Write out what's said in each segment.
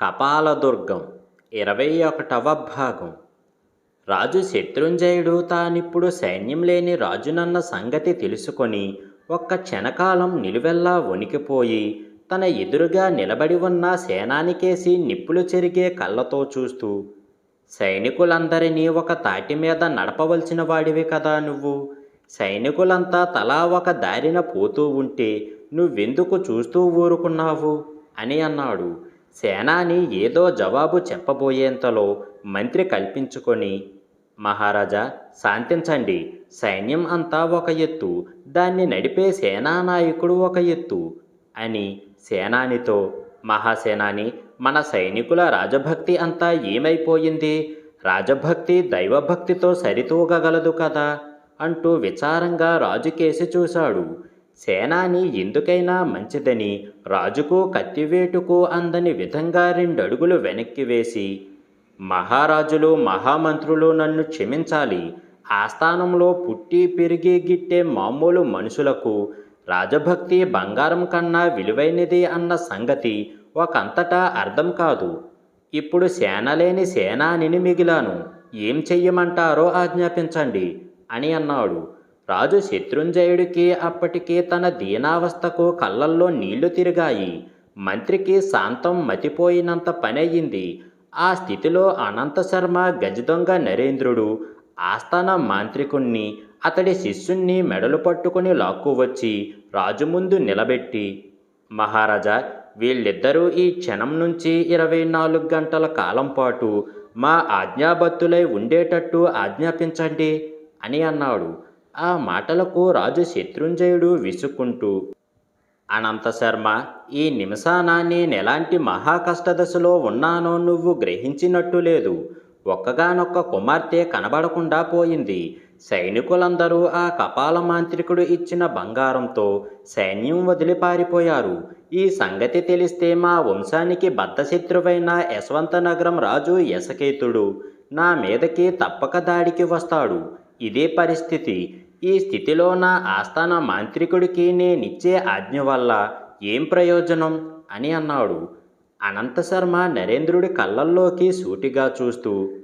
కపాలదుర్గం ఇరవై ఒకటవ భాగం. రాజు శత్రుంజయుడు తానిప్పుడు సైన్యం లేని రాజునన్న సంగతి తెలుసుకొని ఒక్క క్షణకాలం నిలువెల్లా వణికిపోయి తన ఎదురుగా నిలబడి ఉన్న సేనానికేసి నిప్పులు చెరిగే కళ్ళతో చూస్తూ సైనికులందరినీ ఒక తాటి మీద నడపవలసిన వాడివి కదా నువ్వు? సైనికులంతా తలా ఒక దారిన పోతూ ఉంటే నువ్వెందుకు చూస్తూ ఊరుకున్నావు? అని అన్నాడు. సేనాని ఏదో జవాబు చెప్పబోయేంతలో మంత్రి కల్పించుకొని మహారాజా శాంతించండి. సైన్యం అంతా ఒక ఎత్తు. దాన్ని నడిపే సేనానాయకుడు ఒక ఎత్తు అని సేనానితో మహాసేనాని మన సైనికుల రాజభక్తి అంతా ఏమైపోయింది? రాజభక్తి దైవభక్తితో సరితూగగలదు కదా అంటూ విచారంగా రాజుకేసి చూశాడు. సేనాని ఎందుకైనా మంచిదని రాజుకు కత్తివేటుకు అందని విధంగా రెండడుగులు వెనక్కి వేసి మహారాజులు మహామంత్రులు నన్ను క్షమించాలి. ఆస్థానంలో పుట్టి పెరిగి గిట్టే మామూలు మనుషులకు రాజభక్తి బంగారం కన్నా విలువైనది అన్న సంగతి ఒకంతటా అర్థం కాదు. ఇప్పుడు సేనలేని సేనానిని మిగిలాను. ఏం చెయ్యమంటారో ఆజ్ఞాపించండి అని అన్నాడు. రాజు శత్రుంజయుడికి అప్పటికే తన దీనావస్థకు కళ్ళల్లో నీళ్ళు తిరిగాయి. మంత్రికి శాంతం మతిపోయినంత పనయ్యింది ఆ స్థితిలో అనంత శర్మ గజదొంగ నరేంద్రుడు ఆస్థాన మాంత్రికుణ్ణి అతడి శిష్యుణ్ణి మెడలు పట్టుకుని లాక్కువచ్చి రాజు ముందు నిలబెట్టి మహారాజా వీళ్ళిద్దరూ ఈ క్షణం నుంచి ఇరవై నాలుగు గంటల కాలం పాటు మా ఆజ్ఞాబత్తులై ఉండేటట్టు ఆజ్ఞాపించండి అని అన్నాడు. ఆ మాటలకు రాజు శత్రుంజయుడు విసుక్కుంటూ అనంత శర్మ ఈ నిమిషాన నేనెలాంటి మహాకష్టదశలో ఉన్నానో నువ్వు గ్రహించినట్టు లేదు. ఒక్కగానొక్క కుమార్తె కనబడకుండా పోయింది. సైనికులందరూ ఆ కపాల మాంత్రికుడు ఇచ్చిన బంగారంతో సైన్యం వదిలి పారిపోయారు ఈ సంగతి తెలిస్తే మా వంశానికి బద్ధశత్రువైన యశవంతనగరం రాజు యశకేతుడు నా మీదకి తప్పక దాడికి వస్తాడు. ఇదే పరిస్థితి. ఈ స్థితిలో నా ఆస్థాన మాంత్రికుడికి నేనిచ్చే ఆజ్ఞ వల్ల ఏం ప్రయోజనం? అని అన్నాడు. అనంత శర్మ నరేంద్రుడి కళ్ళల్లోకి సూటిగా చూస్తూ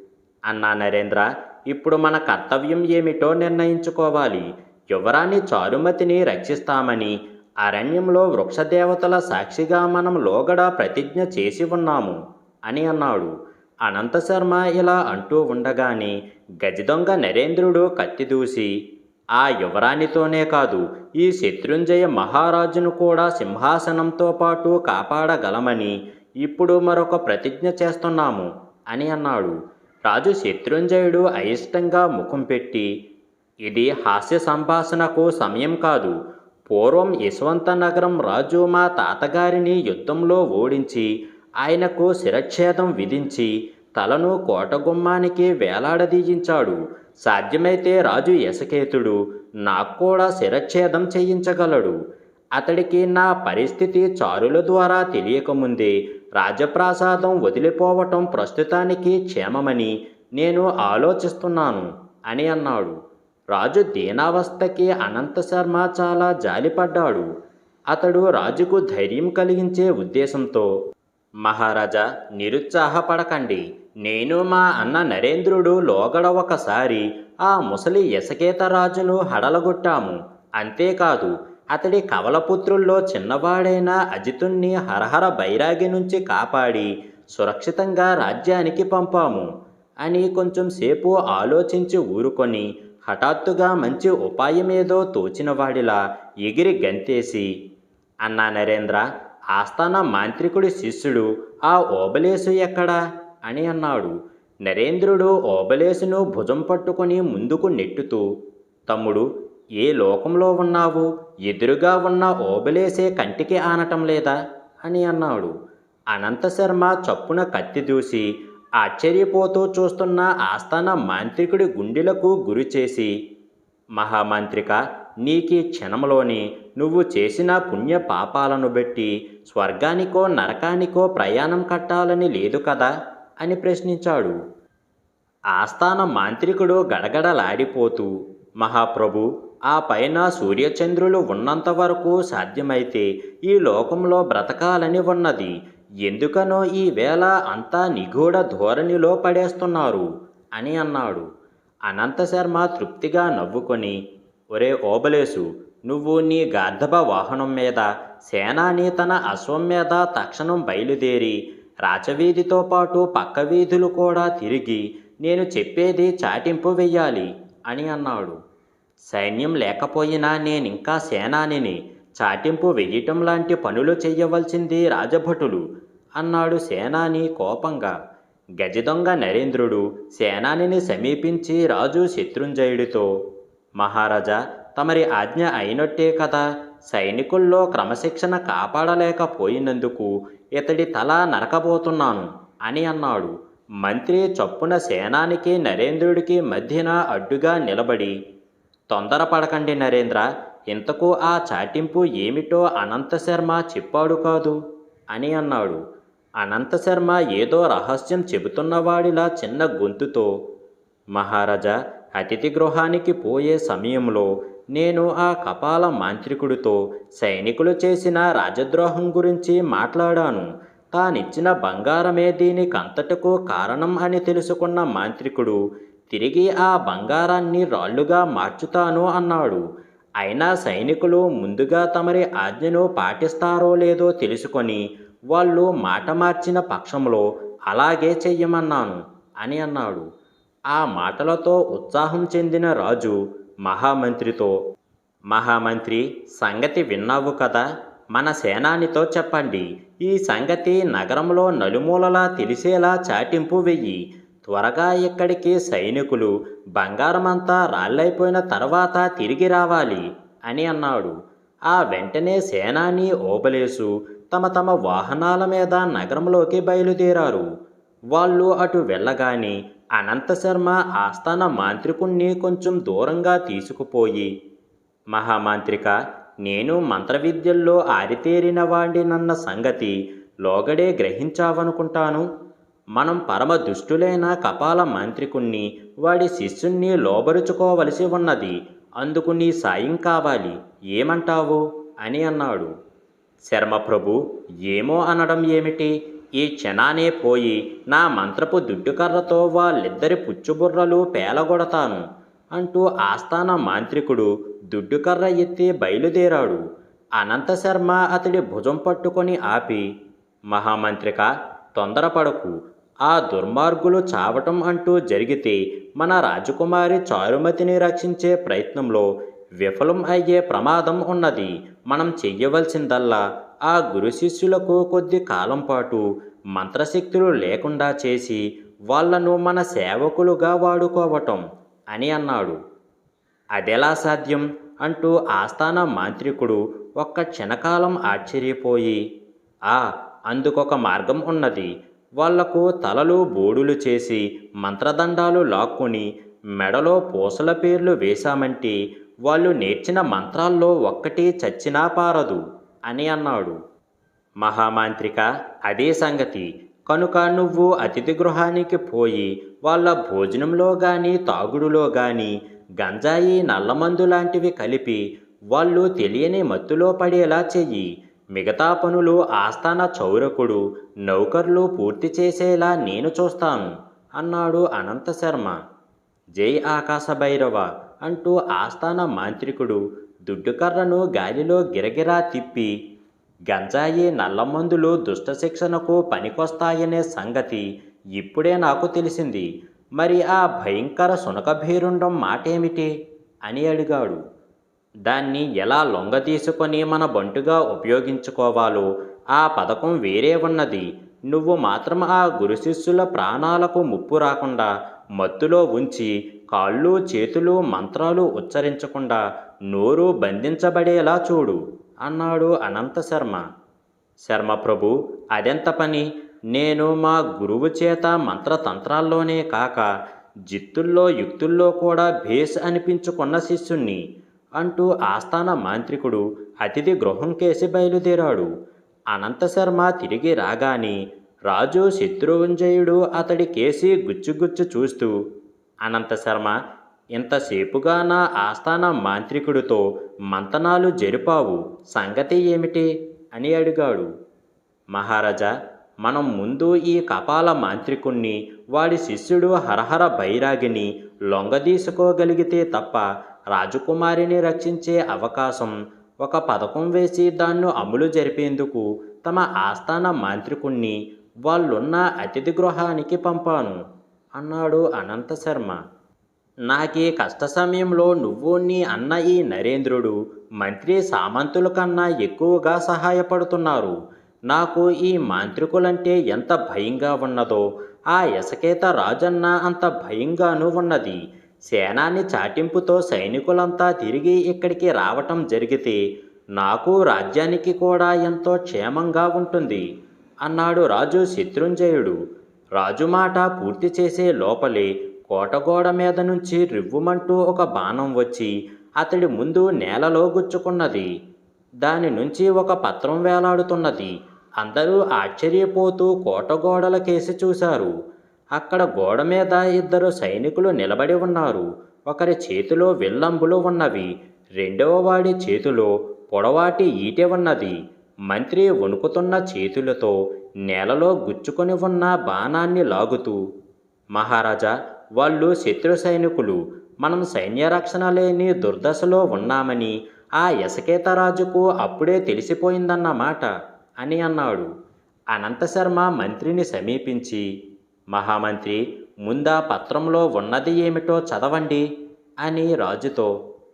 అన్నా నరేంద్ర ఇప్పుడు మన కర్తవ్యం ఏమిటో నిర్ణయించుకోవాలి. యువరాణి చారుమతిని రక్షిస్తామని అరణ్యంలో వృక్షదేవతల సాక్షిగా మనం లోగడ ప్రతిజ్ఞ చేసి ఉన్నాము అని అన్నాడు. అనంత శర్మ ఇలా అంటూ ఉండగానే గజదొంగ నరేంద్రుడు కత్తి దూసి ఆ యువరాణితోనే కాదు ఈ శత్రుంజయ మహారాజును కూడా సింహాసనంతో పాటు కాపాడగలమని ఇప్పుడు మరొక ప్రతిజ్ఞ చేస్తున్నాము అని అన్నాడు. రాజు శత్రుంజయుడు అయిష్టంగా ముఖం పెట్టి ఇది హాస్య సంభాషణకు సమయం కాదు. పూర్వం యశ్వంత నగరం రాజు మా తాతగారిని యుద్ధంలో ఓడించి ఆయనకు శిరచ్ఛేదం విధించి తలను కోటగుమ్మానికి వేలాడదీయించాడు. సాధ్యమైతే రాజు యశకేతుడు నాకు కూడా శిరచ్ఛేదం చేయించగలడు. అతడికి నా పరిస్థితి చారుల ద్వారా తెలియకముందే రాజప్రాసాదం వదిలిపోవటం ప్రస్తుతానికి క్షేమమని నేను ఆలోచిస్తున్నాను అని అన్నాడు. రాజు దీనావస్థకి అనంత శర్మ చాలా జాలిపడ్డాడు. అతడు రాజుకు ధైర్యం కలిగించే ఉద్దేశంతో మహారాజా నిరుత్సాహపడకండి. నేను మా అన్న నరేంద్రుడు లోగడ ఒకసారి ఆ ముసలి యశకేతరాజును హడలగొట్టాము. అంతేకాదు అతడి కవలపుత్రుల్లో చిన్నవాడైన అజితుణ్ణి హరహర బైరాగి నుంచి కాపాడి సురక్షితంగా రాజ్యానికి పంపాము అని కొంచెం సేపు ఆలోచించి ఊరుకొని హఠాత్తుగా మంచి ఉపాయమేదో తోచినవాడిలా ఎగిరి గంతేసి అన్నా నరేంద్ర ఆస్థాన మాంత్రికుడి శిష్యుడు ఆ ఓబలేసు ఎక్కడా? అని అన్నాడు. నరేంద్రుడు ఓబలేసును భుజం పట్టుకొని ముందుకు నెట్టుతూ తమ్ముడు ఏ లోకంలో ఉన్నావు? ఎదురుగా ఉన్న ఓబలేసే కంటికి ఆనటం లేదా అని అన్నాడు. అనంత శర్మ చప్పున కత్తి దూసి ఆశ్చర్యపోతూ చూస్తున్న ఆస్థాన మాంత్రికుడి గుండెలకు గురి చేసి మహామాంత్రిక నీకీ క్షణంలోని నువ్వు చేసిన పుణ్య పాపాలను బట్టి స్వర్గానికో నరకానికో ప్రయాణం కట్టాలని లేదు కదా? అని ప్రశ్నించాడు. ఆస్థాన మాంత్రికుడు గడగడలాడిపోతూ మహాప్రభు ఆ పైన సూర్యచంద్రులు ఉన్నంత వరకు సాధ్యమైతే ఈ లోకంలో బ్రతకాలని ఉన్నది. ఎందుకనో ఈ వేళ అంతా నిగూఢ ధోరణిలో పడేస్తున్నారు అని అన్నాడు. అనంతశర్మ తృప్తిగా నవ్వుకొని ఒరే ఓబలేసు నువ్వు నీ గార్ధబ వాహనం మీద సేనాని తన అశ్వం మీద తక్షణం బయలుదేరి రాచవీధితో పాటు పక్క వీధులు కూడా తిరిగి నేను చెప్పేది చాటింపు వెయ్యాలి అని అన్నాడు. సైన్యం లేకపోయినా నేనింకా సేనానిని చాటింపు వెయ్యటం లాంటి పనులు చెయ్యవలసింది రాజభటులు అన్నాడు సేనాని కోపంగా. గజదొంగ నరేంద్రుడు సేనానిని సమీపించి రాజు శత్రుంజయుడితో మహారాజా తమరి ఆజ్ఞ అయినట్టే కదా. సైనికుల్లో క్రమశిక్షణ కాపాడలేకపోయినందుకు ఇతడి తల నరకబోతున్నాను అని అన్నాడు. మంత్రి చప్పున సేనానికి నరేంద్రుడికి మధ్యన అడ్డుగా నిలబడి తొందరపడకండి నరేంద్ర ఇంతకు ఆ చాటింపు ఏమిటో అనంతశర్మ చెప్పాడు కాదు అని అన్నాడు. అనంతశర్మ ఏదో రహస్యం చెబుతున్నవాడిలా చిన్న గొంతుతో మహారాజా అతిథి గృహానికి పోయే సమయంలో నేను ఆ కపాల మాంత్రికుడితో సైనికులు చేసిన రాజద్రోహం గురించి మాట్లాడాను. తానిచ్చిన బంగారమే దీనికంతటకు కారణం అని తెలుసుకున్న మాంత్రికుడు తిరిగి ఆ బంగారాన్ని రాళ్ళుగా మార్చుతాను అన్నాడు. అయినా సైనికులు ముందుగా తమరి ఆజ్ఞను పాటిస్తారో లేదో తెలుసుకొని వాళ్ళు మాట మార్చిన పక్షంలో అలాగే చెయ్యమన్నాను అని అన్నాడు. ఆ మాటలతో ఉత్సాహం చెందిన రాజు మహామంత్రితో. మహామంత్రి సంగతి విన్నావు కదా? మన సేనానితో చెప్పండి. ఈ సంగతి నగరంలో నలుమూలలా తెలిసేలా చాటింపు వెయ్యి. త్వరగా ఇక్కడికి సైనికులు బంగారమంతా రాళ్ళైపోయిన తర్వాత తిరిగి రావాలి అని అన్నాడు. ఆ వెంటనే సేనాని ఓబలేసు తమ తమ వాహనాల మీద నగరంలోకి బయలుదేరారు. వాళ్ళు అటు వెళ్ళగాని అనంతశర్మ ఆస్థాన మాంత్రికుణ్ణి కొంచెం దూరంగా తీసుకుపోయి మహామాంత్రిక నేను మంత్రవిద్యల్లో ఆరితేరిన వాడినన్న సంగతి లోగడే గ్రహించావనుకుంటాను. మనం పరమ దుష్టులైన కపాల మాంత్రికుణ్ణి వాడి శిష్యుణ్ణి లోబరుచుకోవలసి ఉన్నది. అందుకు నీ సాయం కావాలి. ఏమంటావు? అని అన్నాడు. శర్మప్రభు ఏమో అనడం ఏమిటి? ఈ క్షణానే పోయి నా మంత్రపు దుడ్డుకర్రతో వాళ్ళిద్దరి పుచ్చుబుర్రలు పేలగొడతాను అంటూ ఆస్థాన మాంత్రికుడు దుడ్డుకర్ర ఎత్తి బయలుదేరాడు. అనంతశర్మ అతడి భుజం పట్టుకొని ఆపి మహామంత్రిక తొందరపడకు. ఆ దుర్మార్గులు చావటం అంటూ జరిగితే మన రాజకుమారి చారుమతిని రక్షించే ప్రయత్నంలో విఫలం అయ్యే ప్రమాదం ఉన్నది. మనం చెయ్యవలసిందల్లా ఆ గురు శిష్యులకు కొద్ది కాలం పాటు మంత్రశక్తులు లేకుండా చేసి వాళ్ళను మన సేవకులుగా వాడుకోవటం అని అన్నాడు. అదెలా సాధ్యం? అంటూ ఆస్థాన మాంత్రికుడు ఒక్క క్షణకాలం ఆశ్చర్యపోయి ఆ అందుకొక మార్గం ఉన్నది. వాళ్ళకు తలలు బోడులు చేసి మంత్రదండాలు లాక్కొని మెడలో పూసల పేర్లు వేశామంటే వాళ్ళు నేర్చిన మంత్రాల్లో ఒక్కటి చచ్చినా పారదు. అని అన్నాడు. మహామాంత్రిక అదే సంగతి. కనుక నువ్వు అతిథి గృహానికి పోయి వాళ్ళ భోజనంలో గాని తాగుడులో గాని గంజాయి నల్లమందు లాంటివి కలిపి వాళ్ళు తెలియని మత్తులో పడేలా చెయ్యి. మిగతా పనులు ఆస్థాన చౌరకుడు నౌకర్లు పూర్తి చేసేలా నేను చూస్తాను అన్నాడు అనంతశర్మ జై ఆకాశ భైరవ అంటూ ఆస్థాన మాంత్రికుడు దుడ్డుకర్రను గాలిలో గిరగిరా తిప్పి గంజాయి నల్లమందులు దుష్టశిక్షణకు పనికొస్తాయనే సంగతి ఇప్పుడే నాకు తెలిసింది. మరి ఆ భయంకర సునకభీరుండం మాటేమిటి? అని అడిగాడు. దాన్ని ఎలా లొంగ తీసుకొని మన బంటుగా ఉపయోగించుకోవాలో? ఆ పథకం వేరే ఉన్నది. నువ్వు మాత్రం ఆ గురు శిష్యుల ప్రాణాలకు ముప్పు రాకుండా మత్తులో ఉంచి కాళ్ళు చేతులు మంత్రాలు ఉచ్చరించకుండా నోరు బంధించబడేలా చూడు అన్నాడు అనంత శర్మ. శర్మ ప్రభు అదెంత పని? నేను మా గురువు చేత మంత్రతంత్రాల్లోనే కాక జిత్తుల్లో యుక్తుల్లో కూడా భేష్ అనిపించుకున్న శిష్యుణ్ణి అంటూ ఆస్థాన మాంత్రికుడు అతిథి గృహం కేసి బయలుదేరాడు అనంతశర్మ తిరిగి రాగాని రాజు శత్రువుంజయుడు అతడి కేసి గుచ్చుగుచ్చు చూస్తూ అనంతశర్మ ఇంతసేపుగా నా ఆస్థాన మాంత్రికుడితో మంతనాలు జరిపావు సంగతి ఏమిటి? అని అడిగాడు. మహారాజా మనం ముందు ఈ కపాల మాంత్రికుణ్ణి వాడి శిష్యుడు హరహర బైరాగిని లొంగదీసుకోగలిగితే తప్ప రాజకుమారిని రక్షించే అవకాశం ఒక పథకం వేసి దాన్ని అమలు జరిపేందుకు తమ ఆస్థాన మాంత్రికుణ్ణి వాళ్ళున్న అతిథి గృహానికి పంపాను. అన్నాడు అనంత శర్మ. నాకీ కష్ట సమయంలో నువ్వు నీ అన్న ఈ నరేంద్రుడు. మంత్రి సామంతుల కన్నా ఎక్కువగా సహాయపడుతున్నారు. నాకు ఈ మాంత్రికులంటే ఎంత భయంగా ఉన్నదో ఆ ఎసకేత రాజన్న అంత భయంగానూ ఉన్నది. సేనాని చాటింపుతో సైనికులంతా తిరిగి ఇక్కడికి రావటం జరిగితే నాకు రాజ్యానికి కూడా ఎంతో క్షేమంగా ఉంటుంది అన్నాడు రాజు శత్రుంజయుడు. రాజు మాట పూర్తి చేసే లోపలే కోటగోడ మీద నుంచి రివ్వుమంటూ ఒక బాణం వచ్చి అతడి ముందు నేలలో గుచ్చుకున్నది. దాని నుంచి ఒక పత్రం వేలాడుతున్నది. అందరూ ఆశ్చర్యపోతూ కోటగోడల కేసి చూశారు. అక్కడ గోడ మీద ఇద్దరు సైనికులు నిలబడి ఉన్నారు. ఒకరి చేతిలో విల్లంబులు ఉన్నవి. రెండవ వాడి చేతిలో పొడవాటి ఈటె ఉన్నది. మంత్రి వణుకుతున్న చేతులతో నేలలో గుచ్చుకొని ఉన్న బాణాన్ని లాగుతూ మహారాజా వాళ్ళు శత్రు సైనికులు. మనం సైన్యరక్షణ లేని దుర్దశలో ఉన్నామని ఆ యశకేతరాజుకు అప్పుడే తెలిసిపోయిందన్నమాట అని అన్నాడు. అనంతశర్మ మంత్రిని సమీపించి మహామంత్రి ముందా పత్రంలో ఉన్నది ఏమిటో చదవండి అని రాజుతో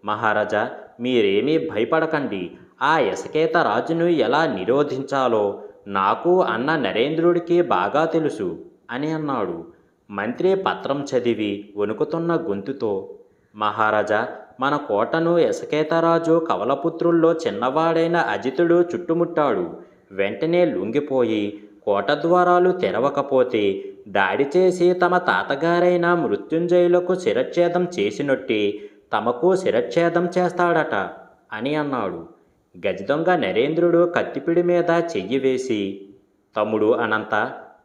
మహారాజా మీరేమీ భయపడకండి. ఆ ఇసకేత రాజును ఎలా నిరోధించాలో నాకు అన్న నరేంద్రుడికి బాగా తెలుసు అని అన్నాడు. మంత్రి పత్రం చదివి వణుకుతున్న గొంతుతో మహారాజా మన కోటను యసకేతరాజు కవలపుత్రుల్లో చిన్నవాడైన అజితుడు చుట్టుముట్టాడు. వెంటనే లొంగిపోయి కోట ద్వారాలు తెరవకపోతే దాడి చేసి తమ తాతగారైన మృత్యుంజయులకు శిరచ్ఛేదం చేసినట్టి తమకు శిరచ్ఛేదం చేస్తాడట అని అన్నాడు. గజదొంగ నరేంద్రుడు కత్తిపిడి మీద చెయ్యి వేసి తమ్ముడు అనంత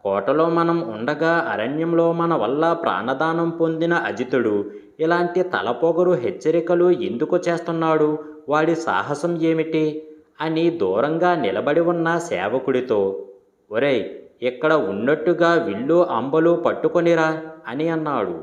కోటలో మనం ఉండగా అరణ్యంలో మన వల్ల ప్రాణదానం పొందిన అజితుడు ఇలాంటి తలపొగరు హెచ్చరికలు ఎందుకు చేస్తున్నాడు? వాడి సాహసం ఏమిటి? అని దూరంగా నిలబడి ఉన్న సేవకుడితో ఒరేయ్ ఇక్కడ ఉన్నట్టుగా విల్లు అంబలు పట్టుకొనిరా అని అన్నాడు.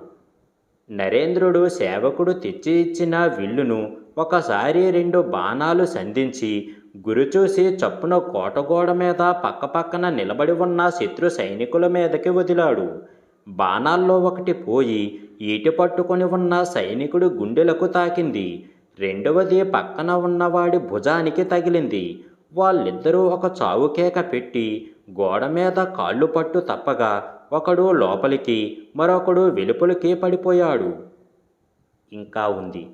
నరేంద్రుడు సేవకుడు తెచ్చి ఇచ్చిన విల్లును ఒకసారి రెండు బాణాలు సంధించి గురిచూసి చప్పున కోటగోడ మీద పక్కపక్కన నిలబడి ఉన్న శత్రు సైనికుల మీదకి వదిలాడు. బాణాల్లో ఒకటి పోయి ఈటి పట్టుకొని ఉన్న సైనికుడు గుండెలకు తాకింది. రెండవది పక్కన ఉన్నవాడి భుజానికి తగిలింది. వాళ్ళిద్దరూ ఒక చావు కేక పెట్టి గోడ మీద కాళ్ళు పట్టు తప్పగా ఒకడు లోపలికి మరొకడు వెలుపలికి పడిపోయాడు. ఇంకా ఉంది.